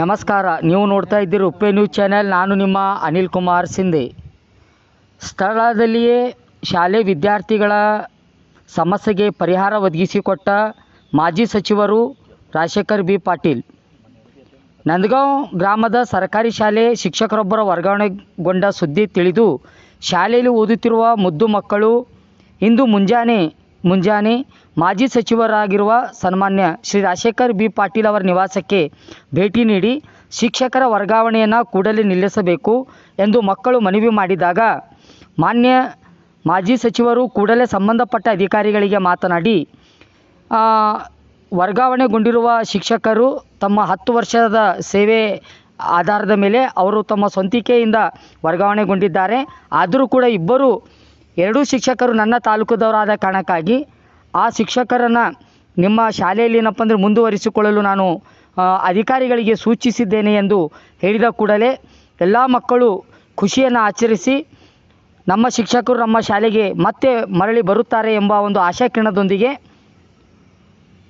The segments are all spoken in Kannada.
ನಮಸ್ಕಾರ. ನೀವು ನೋಡ್ತಾ ಇದ್ದೀರಿ ಉಪ್ಪೆ ನ್ಯೂಸ್ ಚಾನೆಲ್. ನಾನು ನಿಮ್ಮ ಅನಿಲ್ ಕುಮಾರ್ ಸಿಂಧೆ. ಸ್ಥಳದಲ್ಲಿಯೇ ಶಾಲೆ ವಿದ್ಯಾರ್ಥಿಗಳ ಸಮಸ್ಯೆಗೆ ಪರಿಹಾರ ಒದಗಿಸಿಕೊಟ್ಟ ಮಾಜಿ ಸಚಿವರು ರಾಜಶೇಖರ್ ಬಿ. ಪಾಟೀಲ್. ನಂದಗಾಂವ್ ಗ್ರಾಮದ ಸರ್ಕಾರಿ ಶಾಲೆ ಶಿಕ್ಷಕರೊಬ್ಬರ ವರ್ಗಾವಣೆಗೊಂಡ ಸುದ್ದಿ ತಿಳಿದು, ಶಾಲೆಯಲ್ಲಿ ಓದುತ್ತಿರುವ ಮುದ್ದು ಮಕ್ಕಳು ಇಂದು ಮುಂಜಾನೆ ಮುಂಜಾನೆ ಮಾಜಿ ಸಚಿವರಾಗಿರುವ ಸನ್ಮಾನ್ಯ ಶ್ರೀ ರಾಜಶೇಖರ್ ಬಿ ಪಾಟೀಲ್ ಅವರ ನಿವಾಸಕ್ಕೆ ಭೇಟಿ ನೀಡಿ ಶಿಕ್ಷಕರ ವರ್ಗಾವಣೆಯನ್ನು ಕೂಡಲೇ ನಿಲ್ಲಿಸಬೇಕು ಎಂದು ಮಕ್ಕಳು ಮನವಿ ಮಾಡಿದಾಗ ಮಾನ್ಯ ಮಾಜಿ ಸಚಿವರು ಕೂಡಲೇ ಸಂಬಂಧಪಟ್ಟ ಅಧಿಕಾರಿಗಳಿಗೆ ಮಾತನಾಡಿ ವರ್ಗಾವಣೆಗೊಂಡಿರುವ ಶಿಕ್ಷಕರು ತಮ್ಮ ಹತ್ತು ವರ್ಷದ ಸೇವೆ ಆಧಾರದ ಮೇಲೆ ಅವರು ತಮ್ಮ ಸ್ವಂತಿಕೆಯಿಂದ ವರ್ಗಾವಣೆಗೊಂಡಿದ್ದಾರೆ. ಆದರೂ ಕೂಡ ಇಬ್ಬರು ಎರಡೂ ಶಿಕ್ಷಕರು ನನ್ನ ತಾಲೂಕದವರಾದ ಕಾರಣಕ್ಕಾಗಿ ಆ ಶಿಕ್ಷಕರನ್ನು ನಿಮ್ಮ ಶಾಲೆಯಲ್ಲಿ ಏನಪ್ಪ ಅಂದರೆ ಮುಂದುವರಿಸಿಕೊಳ್ಳಲು ನಾನು ಅಧಿಕಾರಿಗಳಿಗೆ ಸೂಚಿಸಿದ್ದೇನೆ ಎಂದು ಹೇಳಿದ ಕೂಡಲೇ ಎಲ್ಲ ಮಕ್ಕಳು ಖುಷಿಯನ್ನು ಆಚರಿಸಿ ನಮ್ಮ ಶಿಕ್ಷಕರು ನಮ್ಮ ಶಾಲೆಗೆ ಮತ್ತೆ ಮರಳಿ ಬರುತ್ತಾರೆ ಎಂಬ ಒಂದು ಆಶಾಕಿರಣದೊಂದಿಗೆ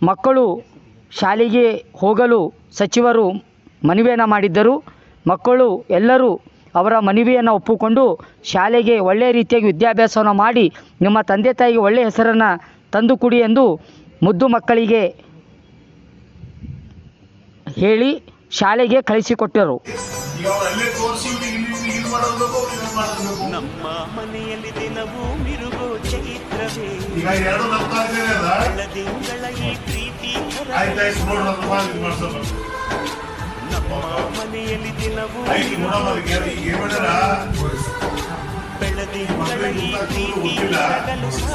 ಮಕ್ಕಳು ಶಾಲೆಗೆ ಹೋಗಲು ಸಚಿವರು ಮನವಿಯನ್ನು ಮಾಡಿದ್ದರು. ಮಕ್ಕಳು ಎಲ್ಲರೂ ಅವರ ಮನವಿಯನ್ನು ಒಪ್ಪಿಕೊಂಡು ಶಾಲೆಗೆ ಒಳ್ಳೆಯ ರೀತಿಯಾಗಿ ವಿದ್ಯಾಭ್ಯಾಸವನ್ನು ಮಾಡಿ ನಿಮ್ಮ ತಂದೆ ತಾಯಿಗೆ ಒಳ್ಳೆಯ ಹೆಸರನ್ನು ತಂದು ಕೊಡಿ ಎಂದು ಮುದ್ದು ಮಕ್ಕಳಿಗೆ ಹೇಳಿ ಶಾಲೆಗೆ ಕಳಿಸಿಕೊಟ್ಟರು. ನಮ್ಮ ಮನೆಯಲ್ಲಿ ದಿನವೂ ಮಿರುಗೋ ಚೈತ್ರವೇ. ಈ ಪ್ರೀತಿ ಮನೆಯಲ್ಲಿ ದಿನವೂ ಬೆಳದಿ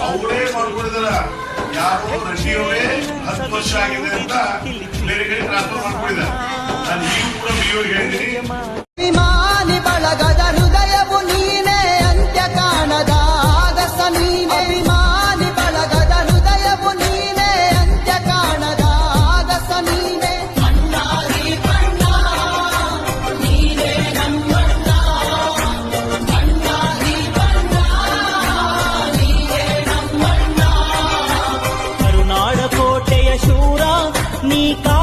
ಅವರೇ ಮಾಡ್ಕೊಂಡಿದಾರ ಯಾರೋ ರೆಡ್ಡಿಯವರೇ ಹತ್ತು ವರ್ಷ ಆಗಿದೆ ಅಂತ ಬೇರೆ ಕಡೆ ಟ್ರಾನ್ಸ್ಫರ್ ಮಾಡ್ಕೊಂಡಿದ್ದಾರೆ. ನಾನು ಈಗ ಕೂಡ ಬಿ ಹೇಳಿದ್ದೀನಿ. நீ கா